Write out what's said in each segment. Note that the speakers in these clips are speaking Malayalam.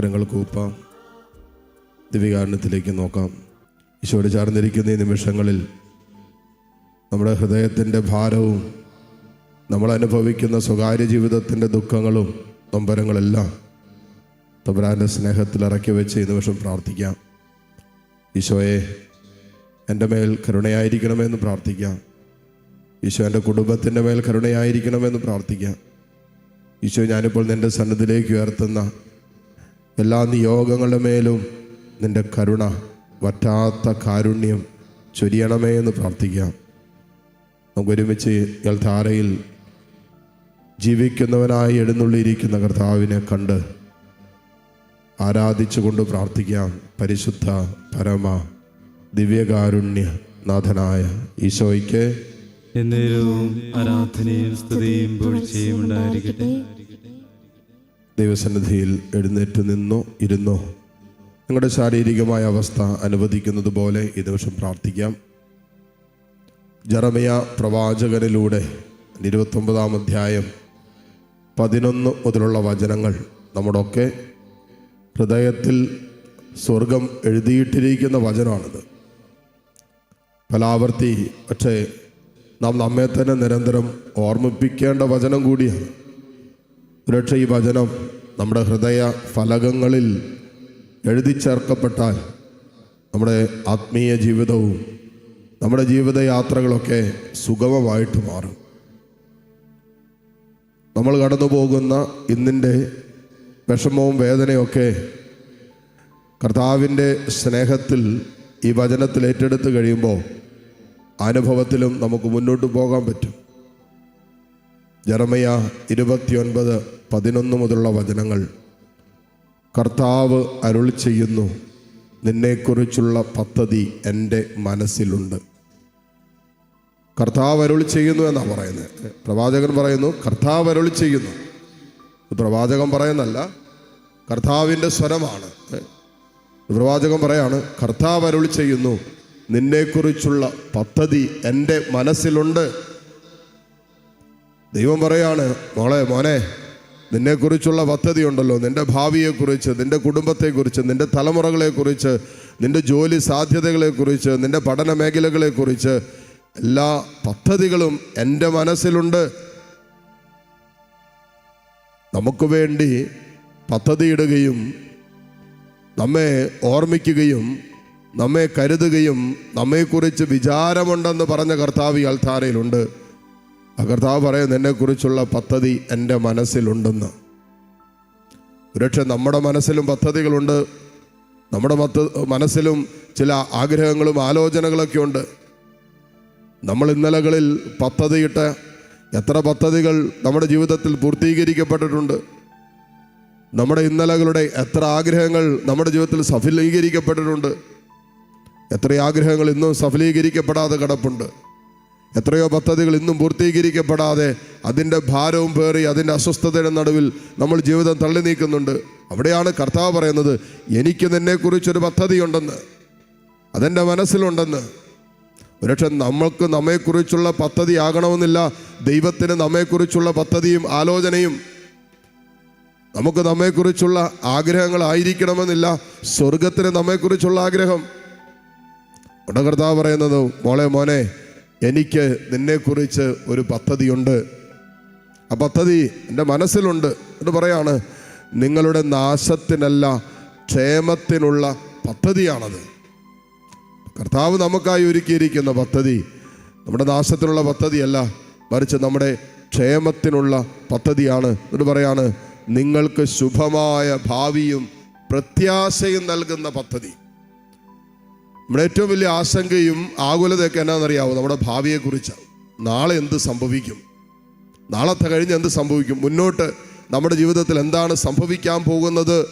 കരങ്ങൾ കൂപ്പാം. ദിവ്യകാരണത്തിലേക്ക് നോക്കാം. ഈശോട് ചേർന്നിരിക്കുന്ന ഈ നിമിഷങ്ങളിൽ നമ്മുടെ ഹൃദയത്തിന്റെ ഭാരവും നമ്മൾ അനുഭവിക്കുന്ന സ്വകാര്യ ജീവിതത്തിന്റെ ദുഃഖങ്ങളും നൊമ്പരങ്ങളെല്ലാം തമ്പുരാന്റെ സ്നേഹത്തിൽ ഇറക്കി വെച്ച് ഈ നിമിഷം പ്രാർത്ഥിക്കാം. ഈശോയെ എന്റെ മേൽ കരുണയായിരിക്കണമെന്ന് പ്രാർത്ഥിക്കാം. ഈശോ എന്റെ കുടുംബത്തിന്റെ മേൽ കരുണയായിരിക്കണമെന്ന് പ്രാർത്ഥിക്കാം. ഈശോ ഞാനിപ്പോൾ നിന്റെ സന്നദ്ധിലേക്ക് ഉയർത്തുന്ന എല്ലാ നിയോഗങ്ങളുടെ മേലും നിന്റെ കരുണ വറ്റാത്ത കാരുണ്യം ചൊരിയണമേ എന്ന് പ്രാർത്ഥിക്കാം. നമുക്ക് ഒരുമിച്ച് ധാരയിൽ ജീവിക്കുന്നവനായി എഴുന്നള്ളിയിരിക്കുന്ന കർത്താവിനെ കണ്ട് ആരാധിച്ചുകൊണ്ട് പ്രാർത്ഥിക്കാം. പരിശുദ്ധ പരമ ദിവ്യകാരുണ്യ നാഥനായ ഈശോയ്ക്ക് എന്നേരവും ആരാധനയും സ്തുതിയും പൂഴ്ചയും ഉണ്ടായിരിക്കട്ടെ. ദൈവസന്നിധിയിൽ എഴുന്നേറ്റ് നിന്നോ ഇരുന്നോ. നിങ്ങളുടെ ശാരീരികമായ അവസ്ഥ അനുവദിക്കുന്നത് പോലെ ഈ ദിവസം പ്രാർത്ഥിക്കാം. ജറമയ പ്രവാചകനിലൂടെ ഇരുപത്തൊമ്പതാം അധ്യായം പതിനൊന്ന് മുതലുള്ള വചനങ്ങൾ നമ്മുടെയൊക്കെ ഹൃദയത്തിൽ സ്വർഗം എഴുതിയിട്ടിരിക്കുന്ന വചനമാണിത്. പലാവർത്തി പക്ഷേ നാം നമ്മെ തന്നെ നിരന്തരം ഓർമ്മിപ്പിക്കേണ്ട വചനം കൂടിയാണ്. ഒരുപക്ഷെ ഈ വചനം നമ്മുടെ ഹൃദയ ഫലകങ്ങളിൽ എഴുതി ചേർക്കപ്പെട്ടാൽ നമ്മുടെ ആത്മീയ ജീവിതവും നമ്മുടെ ജീവിതയാത്രകളൊക്കെ സുഗമമായിട്ട് മാറും. നമ്മൾ കടന്നു പോകുന്ന ഇന്നിന്റെ വിഷമവും വേദനയൊക്കെ കർത്താവിന്റെ സ്നേഹത്തിൽ ഈ വചനത്തിൽ ഏറ്റെടുത്ത് കഴിയുമ്പോൾ അനുഭവത്തിലും നമുക്ക് മുന്നോട്ട് പോകാൻ പറ്റും. ജറമയ ഇരുപത്തിയൊൻപത് പതിനൊന്ന് മുതലുള്ള വചനങ്ങൾ. കർത്താവ് അരുൾ ചെയ്യുന്നു നിന്നെക്കുറിച്ചുള്ള പദ്ധതി എന്റെ മനസ്സിലുണ്ട്. കർത്താവ് അരുൾ ചെയ്യുന്നു എന്നാണ് പറയുന്നത്. പ്രവാചകൻ പറയുന്നു കർത്താവ് അരുൾ ചെയ്യുന്നു. പ്രവാചകൻ പറയുന്നല്ല കർത്താവിന്റെ സ്വരമാണ്. പ്രവാചകൻ പറയാണ് കർത്താവ് അരുൾ ചെയ്യുന്നു നിന്നെക്കുറിച്ചുള്ള പദ്ധതി എന്റെ മനസ്സിലുണ്ട്. ദൈവം പറയാണ് മോളെ മോനെ നിന്നെക്കുറിച്ചുള്ള പദ്ധതി ഉണ്ടല്ലോ നിന്റെ ഭാവിയെക്കുറിച്ച് നിന്റെ കുടുംബത്തെക്കുറിച്ച് നിന്റെ തലമുറകളെക്കുറിച്ച് നിന്റെ ജോലി സാധ്യതകളെക്കുറിച്ച് നിന്റെ പഠന മേഖലകളെക്കുറിച്ച് എല്ലാ പദ്ധതികളും എന്റെ മനസ്സിലുണ്ട്. നമുക്ക് വേണ്ടി പദ്ധതിയിടുകയും നമ്മെ ഓർമ്മിക്കുകയും നമ്മെ കരുതുകയും നമ്മെക്കുറിച്ച് വിചാരമുണ്ടെന്ന് പറഞ്ഞ കർത്താവ് ഈ കർത്താവ് പറയുന്നത് എന്നെക്കുറിച്ചുള്ള പദ്ധതി എന്റെ മനസ്സിലുണ്ടെന്ന്. ഒരുപക്ഷെ നമ്മുടെ മനസ്സിലും പദ്ധതികളുണ്ട്. നമ്മുടെ മത്ത് മനസ്സിലും ചില ആഗ്രഹങ്ങളും ആലോചനകളൊക്കെ ഉണ്ട്. നമ്മൾ ഇന്നലകളിൽ പദ്ധതിയിട്ട് എത്ര പദ്ധതികൾ നമ്മുടെ ജീവിതത്തിൽ പൂർത്തീകരിക്കപ്പെട്ടിട്ടുണ്ട്. നമ്മുടെ ഇന്നലകളുടെ എത്ര ആഗ്രഹങ്ങൾ നമ്മുടെ ജീവിതത്തിൽ സഫലീകരിക്കപ്പെട്ടിട്ടുണ്ട്. എത്ര ആഗ്രഹങ്ങൾ ഇന്നും സഫലീകരിക്കപ്പെടാതെ കിടപ്പുണ്ട്. എത്രയോ പദ്ധതികൾ ഇന്നും പൂർത്തീകരിക്കപ്പെടാതെ അതിന്റെ ഭാരവും പേറി അതിന്റെ അസ്വസ്ഥതയുടെ നടുവിൽ നമ്മൾ ജീവിതം തള്ളി നീക്കുന്നുണ്ട്. അവിടെയാണ് കർത്താവ് പറയുന്നത് എനിക്ക് നിന്നെക്കുറിച്ചൊരു പദ്ധതിയുണ്ടെന്ന്. അതെന്റെ മനസ്സിലുണ്ടെന്ന്. ഒരുപക്ഷെ നമ്മൾക്ക് നമ്മെക്കുറിച്ചുള്ള പദ്ധതി ആകണമെന്നില്ല. ദൈവത്തിന് നമ്മെക്കുറിച്ചുള്ള പദ്ധതിയും ആലോചനയും. നമുക്ക് നമ്മെക്കുറിച്ചുള്ള ആഗ്രഹങ്ങളായിരിക്കണമെന്നില്ല സ്വർഗത്തിന് നമ്മെക്കുറിച്ചുള്ള ആഗ്രഹം. ഉടകർത്താവ് കർത്താവ് പറയുന്നത് മോളെ മോനെ എനിക്ക് നിന്നെക്കുറിച്ച് ഒരു പദ്ധതിയുണ്ട്. ആ പദ്ധതി എന്റെ മനസ്സിലുണ്ട് എന്ന് പറയാണ്. നിങ്ങളുടെ നാശത്തിനല്ല ക്ഷേമത്തിനുള്ള പദ്ധതിയാണത്. കർത്താവ് നമുക്കായി ഒരുക്കിയിരിക്കുന്ന പദ്ധതി നമ്മുടെ നാശത്തിനുള്ള പദ്ധതിയല്ല മറിച്ച് നമ്മുടെ ക്ഷേമത്തിനുള്ള പദ്ധതിയാണ് എന്ന് പറയാണ്. നിങ്ങൾക്ക് ശുഭമായ ഭാവിയും പ്രത്യാശയും നൽകുന്ന പദ്ധതി. നമ്മുടെ ഏറ്റവും വലിയ ആശങ്കയും ആകുലതയൊക്കെ എന്നാണെന്നറിയാവോ? നമ്മുടെ ഭാവിയെക്കുറിച്ചാണ്. നാളെ എന്ത് സംഭവിക്കും? നാളത്തെ കഴിഞ്ഞ് എന്ത് സംഭവിക്കും? മുന്നോട്ട് നമ്മുടെ ജീവിതത്തിൽ എന്താണ് സംഭവിക്കാൻ പോകുന്നത്?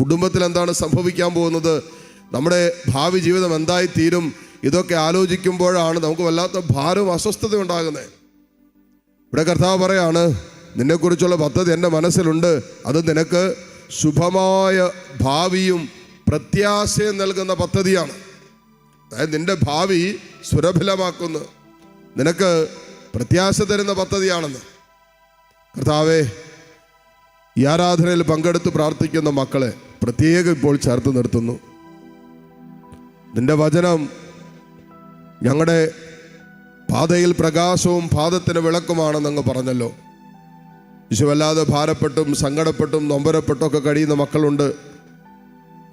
കുടുംബത്തിൽ എന്താണ് സംഭവിക്കാൻ പോകുന്നത്? നമ്മുടെ ഭാവി ജീവിതം എന്തായി തീരും ഇതൊക്കെ ആലോചിക്കുമ്പോഴാണ് നമുക്ക് വല്ലാത്ത ഭാരവും അസ്വസ്ഥതയും ഉണ്ടാകുന്നത്. ഇവിടെ കർത്താവ് പറയാണ് നിന്നെക്കുറിച്ചുള്ള പദ്ധതി എന്റെ മനസ്സിലുണ്ട്. അത് നിനക്ക് ശുഭമായ ഭാവിയും പ്രത്യാശയും നൽകുന്ന പദ്ധതിയാണ്. അതായത് നിന്റെ ഭാവി സുരഭിലമാക്കുന്നു. നിനക്ക് പ്രത്യാശ തരുന്ന പദ്ധതിയാണെന്ന്. കർത്താവേ ഈ ആരാധനയിൽ പങ്കെടുത്ത് പ്രാർത്ഥിക്കുന്ന മക്കളെ പ്രത്യേകം ഇപ്പോൾ ചേർത്ത് നിർത്തുന്നു. നിന്റെ വചനം ഞങ്ങളുടെ പാതയിൽ പ്രകാശവും പാദത്തിന് വിളക്കുമാണെന്ന് അങ്ങ് പറഞ്ഞല്ലോ. വിശുവല്ലാതെ ഭാരപ്പെട്ടും സങ്കടപ്പെട്ടും നൊമ്പരപ്പെട്ടും ഒക്കെ കഴിയുന്ന മക്കളുണ്ട്.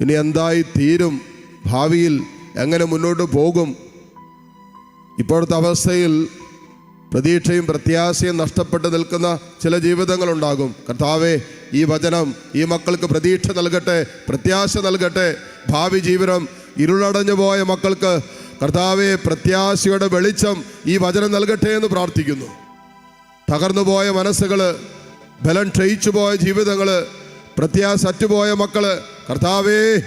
ഇനി എന്തായി തീരും ഭാവിയിൽ എങ്ങനെ മുന്നോട്ട് പോകും? ഇപ്പോഴത്തെ അവസ്ഥയിൽ പ്രതീക്ഷയും പ്രത്യാശയും നഷ്ടപ്പെട്ട് നിൽക്കുന്ന ചില ജീവിതങ്ങളുണ്ടാകും. കർത്താവേ ഈ വചനം ഈ മക്കൾക്ക് പ്രതീക്ഷ നൽകട്ടെ പ്രത്യാശ നൽകട്ടെ. ഭാവി ജീവിതം ഇരുളടഞ്ഞു പോയ മക്കൾക്ക് കർത്താവെ പ്രത്യാശയുടെ വെളിച്ചം ഈ വചനം നൽകട്ടെ എന്ന് പ്രാർത്ഥിക്കുന്നു. തകർന്നു പോയ മനസ്സുകൾ ബലം ക്ഷയിച്ചു പോയ ജീവിതങ്ങൾ പ്രത്യാശ അറ്റുപോയ മക്കൾ കർത്താവേ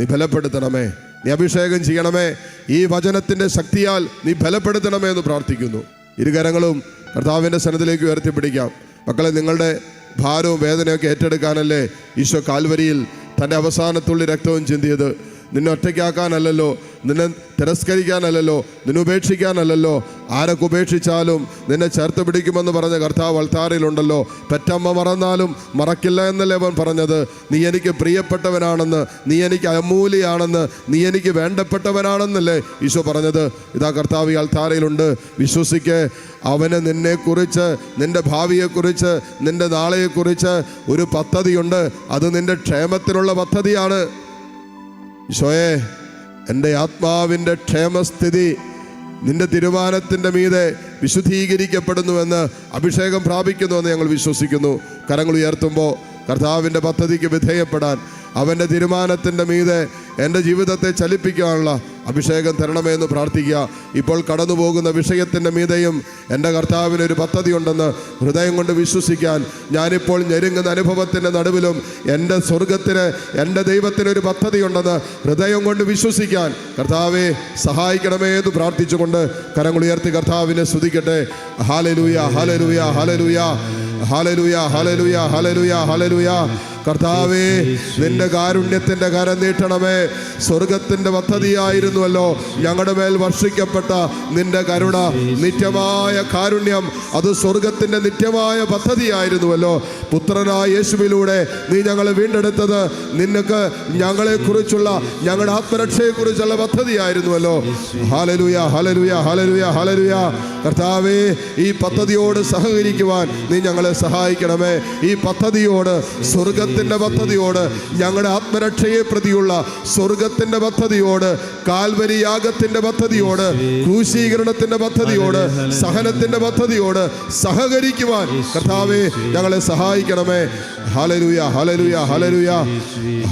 നീ ബലപ്പെടുത്തണമേ. നീ അഭിഷേകം ചെയ്യണമേ. ഈ വചനത്തിന്റെ ശക്തിയാൽ നീ ബലപ്പെടുത്തണമേ എന്ന് പ്രാർത്ഥിക്കുന്നു. ഇരുകരങ്ങളും കർത്താവിന്റെ സനത്തിലേക്ക് ഉയർത്തിപ്പിടിക്കാം. മക്കളെ നിങ്ങളുടെ ഭാരവും വേദനയൊക്കെ ഏറ്റെടുക്കാനല്ലേ ഈശോ കാൽവരിയിൽ തന്റെ അവസാനത്തുള്ളി രക്തവും ചിന്തിയത്? നിന്നെ ഒറ്റയ്ക്കാക്കാനല്ലല്ലോ നിന്നെ തിരസ്കരിക്കാനല്ലല്ലോ. നിന്നെ ഉപേക്ഷിക്കാനല്ലല്ലോ ആരൊക്കെ ഉപേക്ഷിച്ചാലും നിന്നെ ചേർത്ത് പിടിക്കുമെന്ന് പറഞ്ഞ കർത്താവ് അൾത്താറിലുണ്ടല്ലോ. പെറ്റമ്മ മറന്നാലും മറക്കില്ല എന്നല്ലേ അവൻ പറഞ്ഞത്? നീ എനിക്ക് പ്രിയപ്പെട്ടവനാണെന്ന് നീ എനിക്ക് അമൂലിയാണെന്ന് നീ എനിക്ക് വേണ്ടപ്പെട്ടവനാണെന്നല്ലേ ഈശോ പറഞ്ഞത്. ഇതാ കർത്താവ് ഈ അൾത്താരയിലുണ്ട് വിശ്വസിക്കെ. അവന് നിന്നെക്കുറിച്ച് നിന്റെ ഭാവിയെക്കുറിച്ച് നിന്റെ നാളെയെക്കുറിച്ച് ഒരു പദ്ധതിയുണ്ട്. അത് നിന്റെ ക്ഷേമത്തിനുള്ള പദ്ധതിയാണ്. ഈശോയെ എന്റെ ആത്മാവിന്റെ ക്ഷേമസ്ഥിതി നിന്റെ തീരുമാനത്തിന്റെ മീതെ വിശുദ്ധീകരിക്കപ്പെടുന്നുവെന്ന് അഭിഷേകം പ്രാപിക്കുന്നുവെന്ന് ഞങ്ങൾ വിശ്വസിക്കുന്നു. കരങ്ങൾ ഉയർത്തുമ്പോൾ കർത്താവിന്റെ പദ്ധതിക്ക് വിധേയപ്പെടാൻ അവന്റെ തീരുമാനത്തിന്റെ മീതെ എന്റെ ജീവിതത്തെ ചലിപ്പിക്കാനുള്ള അഭിഷേകം തരണമേ എന്ന് പ്രാർത്ഥിക്കുക. ഇപ്പോൾ കടന്നു പോകുന്ന വിഷയത്തിന്റെ മീതയും എന്റെ കർത്താവിന് ഒരു പദ്ധതി ഉണ്ടെന്ന് ഹൃദയം കൊണ്ട് വിശ്വസിക്കാൻ ഞാനിപ്പോൾ ഞെരുങ്ങുന്ന അനുഭവത്തിന്റെ നടുവിലും എന്റെ സ്വർഗത്തിന് എന്റെ ദൈവത്തിന് ഒരു പദ്ധതി ഉണ്ടെന്ന് ഹൃദയം കൊണ്ട് വിശ്വസിക്കാൻ കർത്താവെ സഹായിക്കണമേ എന്ന് പ്രാർത്ഥിച്ചുകൊണ്ട് കരങ്ങൾ ഉയർത്തി കർത്താവിനെ സ്തുതിക്കട്ടെ. Hallelujah hallelujah hallelujah hallelujah hallelujah hallelujah hallelujah കർത്താവേ നിന്റെ കാരുണ്യത്തിന്റെ കരം നീട്ടണമേ. സ്വർഗത്തിന്റെ പദ്ധതിയായിരുന്നുവല്ലോ. ഞങ്ങളുടെ മേൽ വർഷിക്കപ്പെട്ട നിന്റെ കരുണ നിത്യമായ കാരുണ്യം. അത് സ്വർഗത്തിന്റെ നിത്യമായ പദ്ധതിയായിരുന്നുവല്ലോ. പുത്രനായ യേശുവിലൂടെ നീ ഞങ്ങളെ വീണ്ടെടുത്തത് നിനക്ക് ഞങ്ങളെ കുറിച്ചുള്ള ഞങ്ങളുടെ ആത്മരക്ഷയെ കുറിച്ചുള്ള പദ്ധതിയായിരുന്നുവല്ലോ ഹലലുയ ഹലലുയ ഹലലുയ ഹലലുയ കർത്താവേ ഈ പദ്ധതിയോട് സഹകരിക്കുവാൻ നീ ഞങ്ങളെ സഹായിക്കണമേ. ഈ പദ്ധതിയോട് സ്വർഗത്തിന്റെ പദ്ധതിയോട് ഞങ്ങളുടെ ആത്മരക്ഷയെ പ്രതിയുള്ള സ്വർഗത്തിന്റെ പദ്ധതിയോട് കാൽവരി യാഗത്തിന്റെ പദ്ധതിയോട് ക്രൂശീകരണത്തിന്റെ പദ്ധതിയോട് സഹനത്തിന്റെ പദ്ധതിയോട് സഹകരിക്കുവാൻ കർത്താവേ ഞങ്ങളെ സഹായിക്കണമേ. Hallelujah hallelujah hallelujah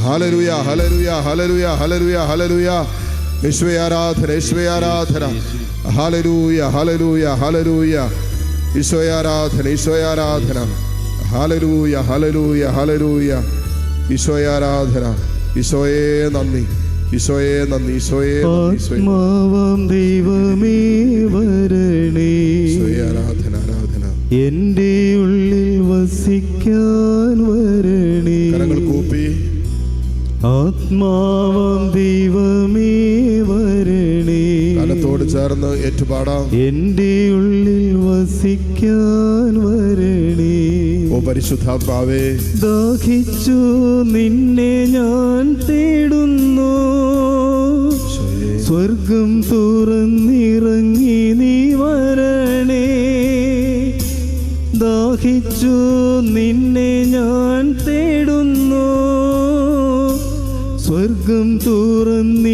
hallelujah hallelujah hallelujah hallelujah hallelujah ഈശ്വയാരാധന ഈശ്വയാരാധന hallelujah hallelujah hallelujah ഈശ്വയാരാധന hallelujah hallelujah hallelujah hallelujah hallelujah ഈശോയാരാധന ഈശോയെ നന്ദി ഈശോയെ നന്ദി ഈശോയെ ആത്മാവാം ദൈവമേ വരണേ. ആരാധന ആരാധന. എന്റെ ഉള്ളിൽ വസിക്കാൻ വരണേ. കരങ്ങൾ കൂപ്പി. ആത്മാവാം ദൈവമേ വരണേ. കാലത്തോട് ചേർന്ന് ഏറ്റുപാടാം. എന്റെ ഉള്ളിൽ വസിക്കാൻ വരണേ. പരിശുദ്ധാത്മാവേ ദാഹിച്ചു നിന്നെ ഞാൻ തേടുന്നു. സ്വർഗം തുറന്നിറങ്ങി നീ വരണേ. ദാഹിച്ചു നിന്നെ ഞാൻ തേടുന്നു. സ്വർഗം തുറന്നിറങ്ങി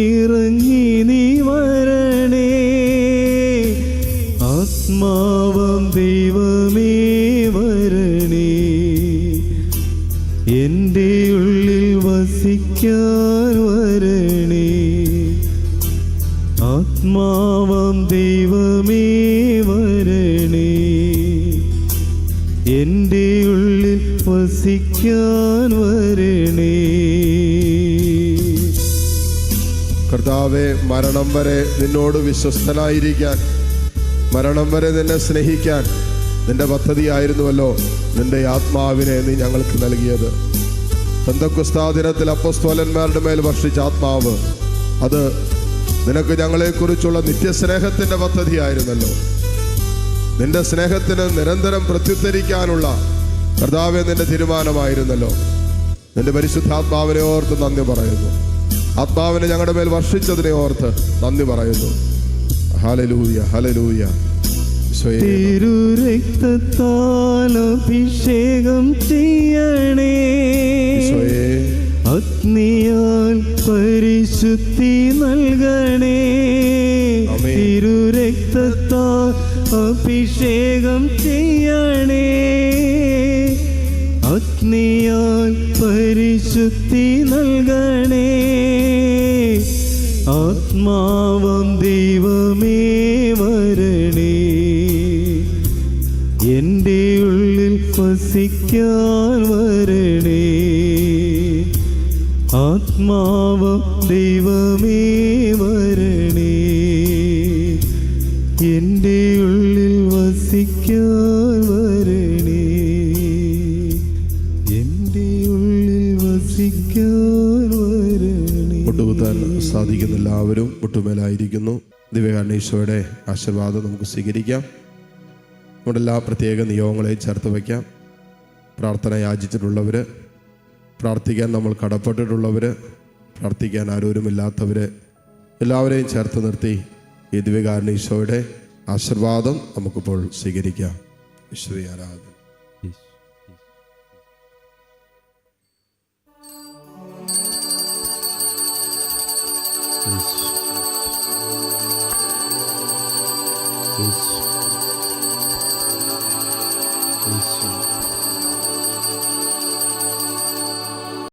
കർത്താവെ മരണം വരെ നിന്നോട് വിശ്വസ്തനായിരിക്കാൻ മരണം വരെ നിന്നെ സ്നേഹിക്കാൻ നിന്റെ പദ്ധതിയായിരുന്നുവല്ലോ നിന്റെ ആത്മാവിനെ നീ ഞങ്ങൾക്ക് നൽകിയത്. പെന്തക്കുസ്താ ദിനത്തിൽ അപ്പസ്തോലന്മാരുടെ മേൽ വർഷിച്ച ആത്മാവ് അത് നിനക്ക് ഞങ്ങളെക്കുറിച്ചുള്ള നിത്യസ്നേഹത്തിന്റെ പദ്ധതിയായിരുന്നല്ലോ. നിന്റെ സ്നേഹത്തിന് നിരന്തരം പ്രത്യുത്തരിക്കാനുള്ള കർത്താവെ നിന്റെ തീരുമാനമായിരുന്നല്ലോ. നിന്റെ പരിശുദ്ധാത്മാവിനെ ഓർത്ത് നന്ദി പറയുന്നു. ആത്മാവിനെ ഞങ്ങളുടെ മേൽ വർഷിച്ചതിനെ ഓർത്ത് നന്ദി പറയുന്നു. ഹലലൂയ ഹലലൂയ തിരുരക്തത്താൽ അഭിഷേകം ചെയ്യണേ. അഗ്നിയാൽ പരിശുദ്ധി നൽകണേ. തിരുരക്തത്താൽ അഭിഷേകം ചെയ്യണേ. അഗ്നിയാൽ പരിശുദ്ധി നൽകണേ. ആത്മാവം ദൈവമേ വരണേ. എന്റെ ഉള്ളിൽ വസിക്കാൻ വരണേ. ആത്മാവം ദൈവമേ സാധിക്കുന്ന എല്ലാവരും ഒട്ടുമേലായിരിക്കുന്നു. ദിവ്യകാരണീശ്വരയുടെ ആശീർവാദം നമുക്ക് സ്വീകരിക്കാം. നമ്മുടെ എല്ലാ പ്രത്യേക നിയോഗങ്ങളെയും ചേർത്ത് വയ്ക്കാം. പ്രാർത്ഥന യാചിച്ചിട്ടുള്ളവർ പ്രാർത്ഥിക്കാൻ നമ്മൾ കടപ്പെട്ടിട്ടുള്ളവർ പ്രാർത്ഥിക്കാൻ ആരോരുമില്ലാത്തവർ എല്ലാവരെയും ചേർത്ത് നിർത്തി ഈ ദിവ്യകാരണീശോയുടെ ആശീർവാദം നമുക്കിപ്പോൾ സ്വീകരിക്കാം. ഈശ്വരി ആരാധന It's